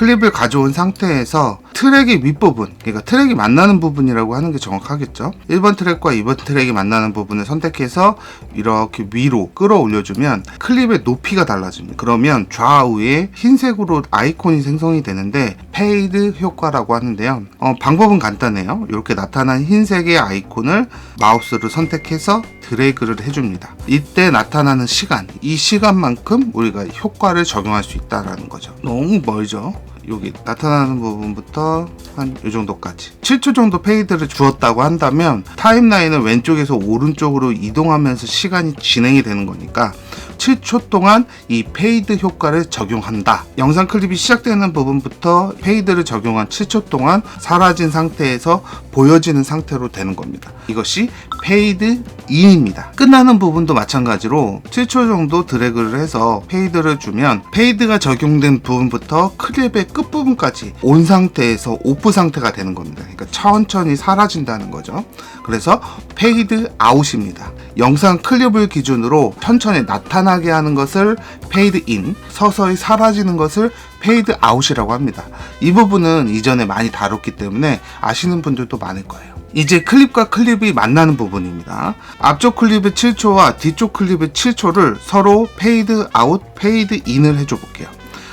클립을 가져온 상태에서 트랙의 윗부분, 그러니까 트랙이 만나는 부분이라고 하는 게 정확하겠죠. 1번 트랙과 2번 트랙이 만나는 부분을 선택해서 이렇게 위로 끌어올려주면 클립의 높이가 달라집니다. 그러면 좌우에 흰색으로 아이콘이 생성이 되는데 페이드 효과라고 하는데요. 어, 방법은 간단해요. 이렇게 나타난 흰색의 아이콘을 마우스로 선택해서 드래그를 해줍니다. 이때 나타나는 시간, 이 시간만큼 우리가 효과를 적용할 수 있다라는 거죠. 너무 멀죠? 여기 나타나는 부분부터 한 이 정도까지. 7초 정도 페이드를 주었다고 한다면 타임라인은 왼쪽에서 오른쪽으로 이동하면서 시간이 진행이 되는 거니까 7초 동안 이 페이드 효과를 적용한다. 영상 클립이 시작되는 부분부터 페이드를 적용한 7초 동안 사라진 상태에서 보여지는 상태로 되는 겁니다. 이것이 페이드 인입니다. 끝나는 부분도 마찬가지로 7초 정도 드래그를 해서 페이드를 주면 페이드가 적용된 부분부터 클립의 끝부분까지 온 상태에서 오프 상태가 되는 겁니다. 그러니까 천천히 사라진다는 거죠. 그래서 페이드 아웃입니다. 영상 클립을 기준으로 천천히 나타나 게 하는 것을 페이드 인, 서서히 사라지는 것을 페이드 아웃이라고 합니다. 이 부분은 이전에 많이 다뤘기 때문에 아시는 분들도 많을 거예요. 이제 클립과 클립이 만나는 부분입니다. 앞쪽 클립의 7초와 뒤쪽 클립의 7초를 서로 페이드 아웃, 페이드 인을 해줘 볼게요.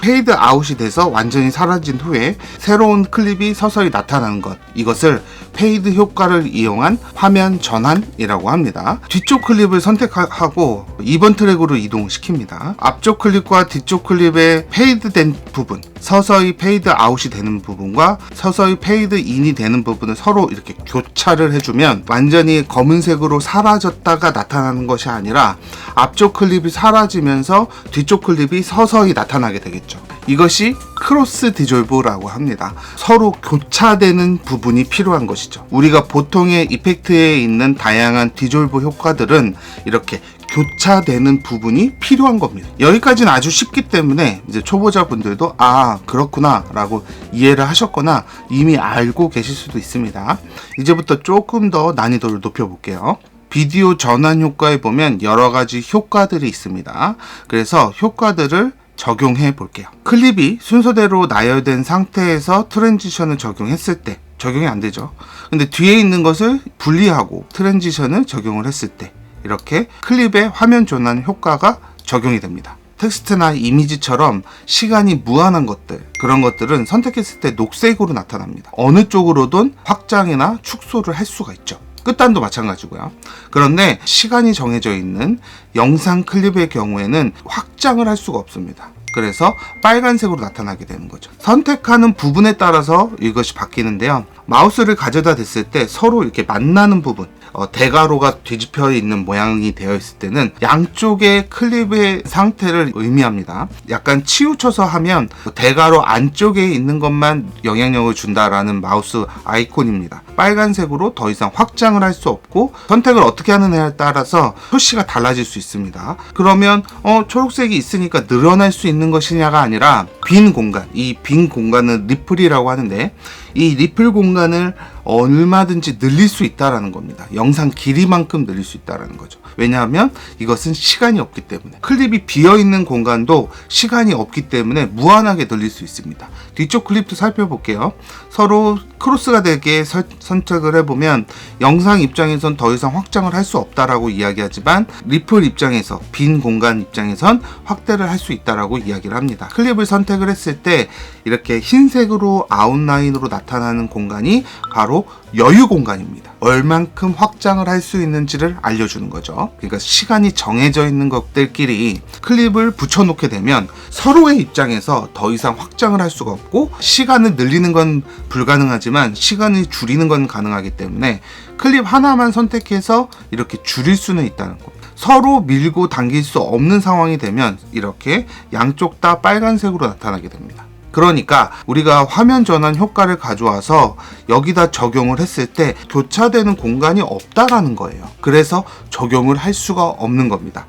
페이드 아웃이 돼서 완전히 사라진 후에 새로운 클립이 서서히 나타나는 것 이것을 페이드 효과를 이용한 화면 전환이라고 합니다. 뒤쪽 클립을 선택하고 2번 트랙으로 이동시킵니다. 앞쪽 클립과 뒤쪽 클립의 페이드된 부분 서서히 페이드 아웃이 되는 부분과 서서히 페이드 인이 되는 부분을 서로 이렇게 교차를 해주면 완전히 검은색으로 사라졌다가 나타나는 것이 아니라 앞쪽 클립이 사라지면서 뒤쪽 클립이 서서히 나타나게 되겠죠. 이것이 크로스 디졸브라고 합니다. 서로 교차되는 부분이 필요한 것이죠. 우리가 보통의 이펙트에 있는 다양한 디졸브 효과들은 이렇게 교차되는 부분이 필요한 겁니다. 여기까지는 아주 쉽기 때문에 이제 초보자분들도 아 그렇구나 라고 이해를 하셨거나 이미 알고 계실 수도 있습니다. 이제부터 조금 더 난이도를 높여볼게요. 비디오 전환 효과에 보면 여러 가지 효과들이 있습니다. 그래서 효과들을 적용해 볼게요. 클립이 순서대로 나열된 상태에서 트랜지션을 적용했을 때 적용이 안 되죠. 근데 뒤에 있는 것을 분리하고 트랜지션을 적용을 했을 때 이렇게 클립의 화면 전환 효과가 적용이 됩니다. 텍스트나 이미지처럼 시간이 무한한 것들 그런 것들은 선택했을 때 녹색으로 나타납니다. 어느 쪽으로든 확장이나 축소를 할 수가 있죠. 끝단도 마찬가지고요. 그런데 시간이 정해져 있는 영상 클립의 경우에는 확장을 할 수가 없습니다. 그래서 빨간색으로 나타나게 되는 거죠. 선택하는 부분에 따라서 이것이 바뀌는데요. 마우스를 가져다 댔을 때 서로 이렇게 만나는 부분, 어, 대가로가 뒤집혀 있는 모양이 되어 있을 때는 양쪽의 클립의 상태를 의미합니다. 약간 치우쳐서 하면 대가로 안쪽에 있는 것만 영향력을 준다라는 마우스 아이콘입니다. 빨간색으로 더 이상 확장을 할 수 없고 선택을 어떻게 하느냐에 따라서 표시가 달라질 수 있습니다. 그러면 어, 초록색이 있으니까 늘어날 수 있는 것이냐가 아니라 빈 공간, 이 빈 공간은 리플이라고 하는데 이 리플 공간을 얼마든지 늘릴 수 있다라는 겁니다. 영상 길이만큼 늘릴 수 있다라는 거죠. 왜냐하면 이것은 시간이 없기 때문에 클립이 비어 있는 공간도 시간이 없기 때문에 무한하게 늘릴 수 있습니다. 뒤쪽 클립도 살펴볼게요. 서로 크로스가 되게 설, 선택을 해보면 영상 입장에선 더 이상 확장을 할 수 없다라고 이야기하지만 리플 입장에서 빈 공간 입장에선 확대를 할 수 있다라고 이야기를 합니다. 클립을 선택을 했을 때 이렇게 흰색으로 아웃라인으로 나타나는 공간이 바로 여유 공간입니다. 얼만큼 확장을 할 수 있는지를 알려주는 거죠. 그러니까 시간이 정해져 있는 것들끼리 클립을 붙여놓게 되면 서로의 입장에서 더 이상 확장을 할 수가 없고 시간을 늘리는 건 불가능하지만 시간을 줄이는 건 가능하기 때문에 클립 하나만 선택해서 이렇게 줄일 수는 있다는 겁니다. 서로 밀고 당길 수 없는 상황이 되면 이렇게 양쪽 다 빨간색으로 나타나게 됩니다. 그러니까 우리가 화면 전환 효과를 가져와서 여기다 적용을 했을 때 교차되는 공간이 없다라는 거예요. 그래서 적용을 할 수가 없는 겁니다.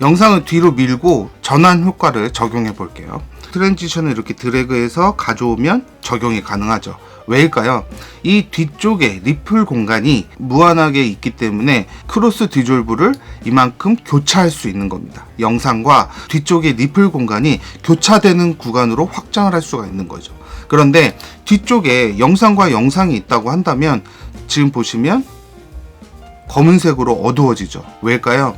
영상을 뒤로 밀고 전환 효과를 적용해 볼게요. 트랜지션을 이렇게 드래그해서 가져오면 적용이 가능하죠. 왜일까요? 이 뒤쪽에 리플 공간이 무한하게 있기 때문에 크로스 디졸브를 이만큼 교차할 수 있는 겁니다. 영상과 뒤쪽에 리플 공간이 교차되는 구간으로 확장을 할 수가 있는 거죠. 그런데 뒤쪽에 영상과 영상이 있다고 한다면 지금 보시면 검은색으로 어두워지죠. 왜일까요?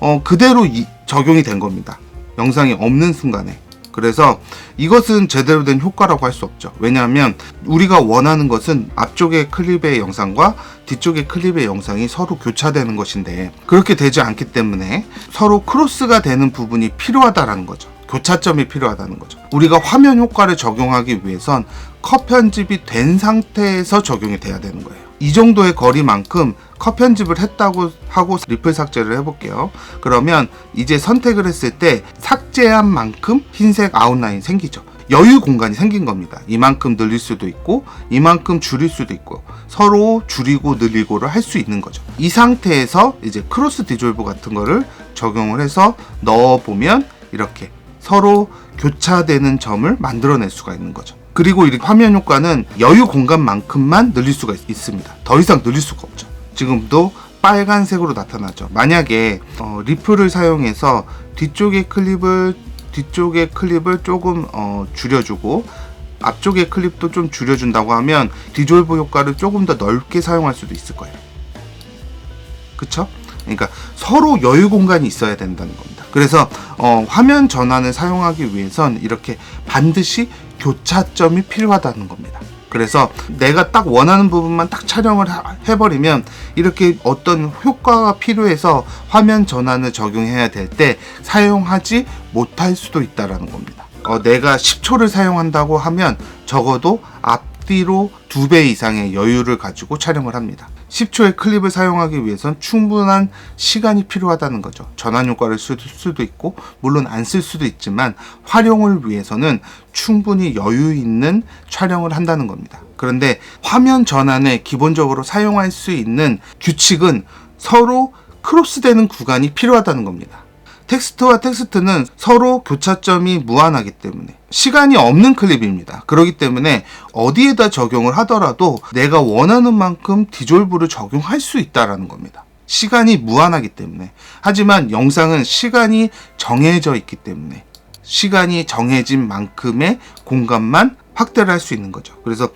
어, 그대로 이- 적용이 된 겁니다. 영상이 없는 순간에. 그래서 이것은 제대로 된 효과라고 할 수 없죠. 왜냐하면 우리가 원하는 것은 앞쪽의 클립의 영상과 뒤쪽의 클립의 영상이 서로 교차되는 것인데 그렇게 되지 않기 때문에 서로 크로스가 되는 부분이 필요하다라는 거죠. 교차점이 필요하다는 거죠. 우리가 화면 효과를 적용하기 위해선 컷 편집이 된 상태에서 적용이 돼야 되는 거예요. 이 정도의 거리만큼 컷 편집을 했다고 하고 리플 삭제를 해볼게요. 그러면 이제 선택을 했을 때 삭제한 만큼 흰색 아웃라인 생기죠. 여유 공간이 생긴 겁니다. 이만큼 늘릴 수도 있고 이만큼 줄일 수도 있고 서로 줄이고 늘리고를 할 수 있는 거죠. 이 상태에서 이제 크로스 디졸브 같은 거를 적용을 해서 넣어 보면 이렇게 서로 교차되는 점을 만들어낼 수가 있는 거죠. 그리고 이 화면 효과는 여유 공간만큼만 늘릴 수가 있, 있습니다. 더 이상 늘릴 수가 없죠. 지금도 빨간색으로 나타나죠. 만약에 어, 리플을 사용해서 뒤쪽의 클립을 뒤쪽의 클립을 조금 어, 줄여주고 앞쪽의 클립도 좀 줄여준다고 하면 디졸브 효과를 조금 더 넓게 사용할 수도 있을 거예요. 그쵸? 그러니까 서로 여유 공간이 있어야 된다는 겁니다. 그래서 어, 화면 전환을 사용하기 위해선 이렇게 반드시 교차점이 필요하다는 겁니다. 그래서 내가 딱 원하는 부분만 딱 촬영을 하- 해버리면 이렇게 어떤 효과가 필요해서 화면 전환을 적용해야 될 때 사용하지 못할 수도 있다라는 겁니다. 어, 내가 10초를 사용한다고 하면 적어도 앞뒤로 두 배 이상의 여유를 가지고 촬영을 합니다. 10초의 클립을 사용하기 위해선 충분한 시간이 필요하다는 거죠. 전환 효과를 쓸 수도 있고, 물론 안 쓸 수도 있지만, 활용을 위해서는 충분히 여유 있는 촬영을 한다는 겁니다. 그런데 화면 전환에 기본적으로 사용할 수 있는 규칙은 서로 크로스되는 구간이 필요하다는 겁니다. 텍스트와 텍스트는 서로 교차점이 무한하기 때문에 시간이 없는 클립입니다. 그렇기 때문에 어디에다 적용을 하더라도 내가 원하는 만큼 디졸브를 적용할 수 있다라는 겁니다. 시간이 무한하기 때문에. 하지만 영상은 시간이 정해져 있기 때문에 시간이 정해진 만큼의 공간만 확대를 할 수 있는 거죠. 그래서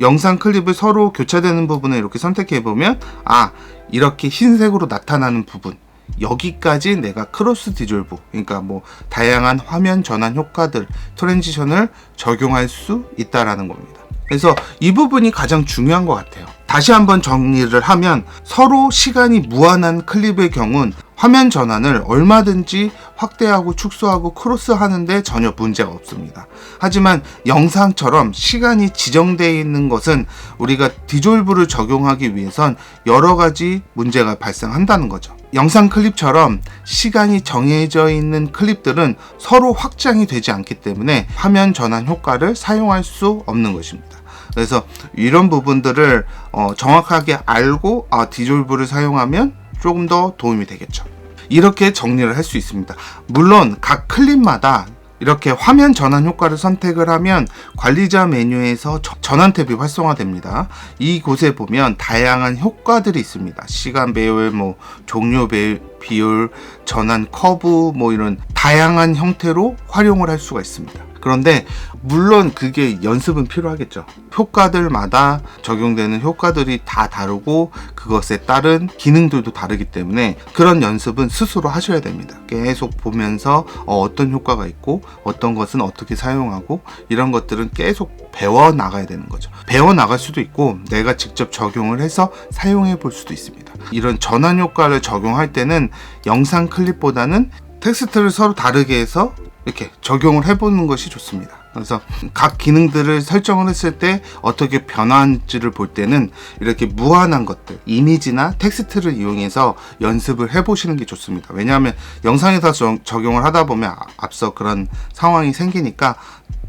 영상 클립을 서로 교차되는 부분을 이렇게 선택해 보면 아 이렇게 흰색으로 나타나는 부분 여기까지 내가 크로스 디졸브 그러니까 뭐 다양한 화면 전환 효과들 트랜지션을 적용할 수 있다라는 겁니다. 그래서 이 부분이 가장 중요한 것 같아요. 다시 한번 정리를 하면 서로 시간이 무한한 클립의 경우는 화면 전환을 얼마든지 확대하고 축소하고 크로스 하는데 전혀 문제가 없습니다. 하지만 영상처럼 시간이 지정되어 있는 것은 우리가 디졸브를 적용하기 위해선 여러 가지 문제가 발생한다는 거죠. 영상 클립처럼 시간이 정해져 있는 클립들은 서로 확장이 되지 않기 때문에 화면 전환 효과를 사용할 수 없는 것입니다. 그래서 이런 부분들을 어, 정확하게 알고 아, 디졸브를 사용하면 조금 더 도움이 되겠죠. 이렇게 정리를 할 수 있습니다. 물론 각 클립마다 이렇게 화면 전환 효과를 선택을 하면 관리자 메뉴에서 저- 전환 탭이 활성화됩니다. 이곳에 보면 다양한 효과들이 있습니다. 시간 배열, 뭐 종료 배, 비율, 전환 커브, 뭐 이런 다양한 형태로 활용을 할 수가 있습니다. 그런데 물론 그게 연습은 필요하겠죠. 효과들마다 적용되는 효과들이 다 다르고 그것에 따른 기능들도 다르기 때문에 그런 연습은 스스로 하셔야 됩니다. 계속 보면서 어, 떤 효과가 있고 어떤 것은 어떻게 사용하고 이런 것들은 계속 배워 나가야 되는 거죠. 배워 나갈 수도 있고 내가 직접 적용을 해서 사용해 볼 수도 있습니다. 이런 전환 효과를 적용할 때는 영상 클립보다는 텍스트를 서로 다르게 해서 이렇게 적용을 해보는 것이 좋습니다. 그래서 각 기능들을 설정을 했을 때 어떻게 변화한지를 볼 때는 이렇게 무한한 것들, 이미지나 텍스트를 이용해서 연습을 해보시는 게 좋습니다. 왜냐하면 영상에서 적- 적용을 하다 보면 아- 앞서 그런 상황이 생기니까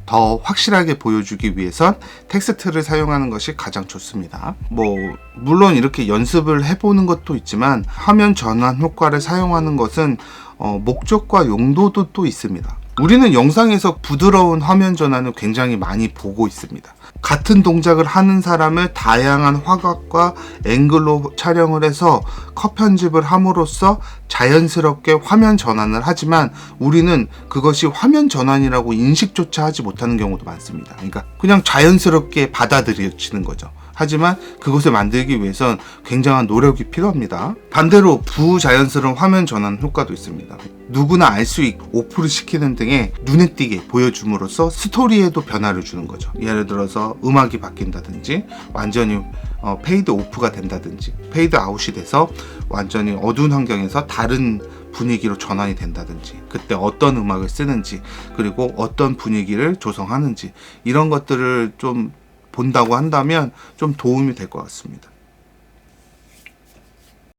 더 확실하게 보여주기 위해선 텍스트를 사용하는 것이 가장 좋습니다. 뭐 물론 이렇게 연습을 해보는 것도 있지만 화면 전환 효과를 사용하는 것은 어, 목적과 용도도 또 있습니다. 우리는 영상에서 부드러운 화면 전환을 굉장히 많이 보고 있습니다. 같은 동작을 하는 사람을 다양한 화각과 앵글로 촬영을 해서 컷 편집을 함으로써 자연스럽게 화면 전환을 하지만 우리는 그것이 화면 전환이라고 인식조차 하지 못하는 경우도 많습니다. 그러니까 그냥 자연스럽게 받아들여지는 거죠. 하지만 그것을 만들기 위해선 굉장한 노력이 필요합니다. 반대로 부자연스러운 화면 전환 효과도 있습니다. 누구나 알 수 있고 오프를 시키는 등의 눈에 띄게 보여줌으로써 스토리에도 변화를 주는 거죠. 예를 들어서 음악이 바뀐다든지 완전히 어, 페이드 오프가 된다든지 페이드 아웃이 돼서 완전히 어두운 환경에서 다른 분위기로 전환이 된다든지 그때 어떤 음악을 쓰는지 그리고 어떤 분위기를 조성하는지 이런 것들을 좀 본다고 한다면 좀 도움이 될 것 같습니다.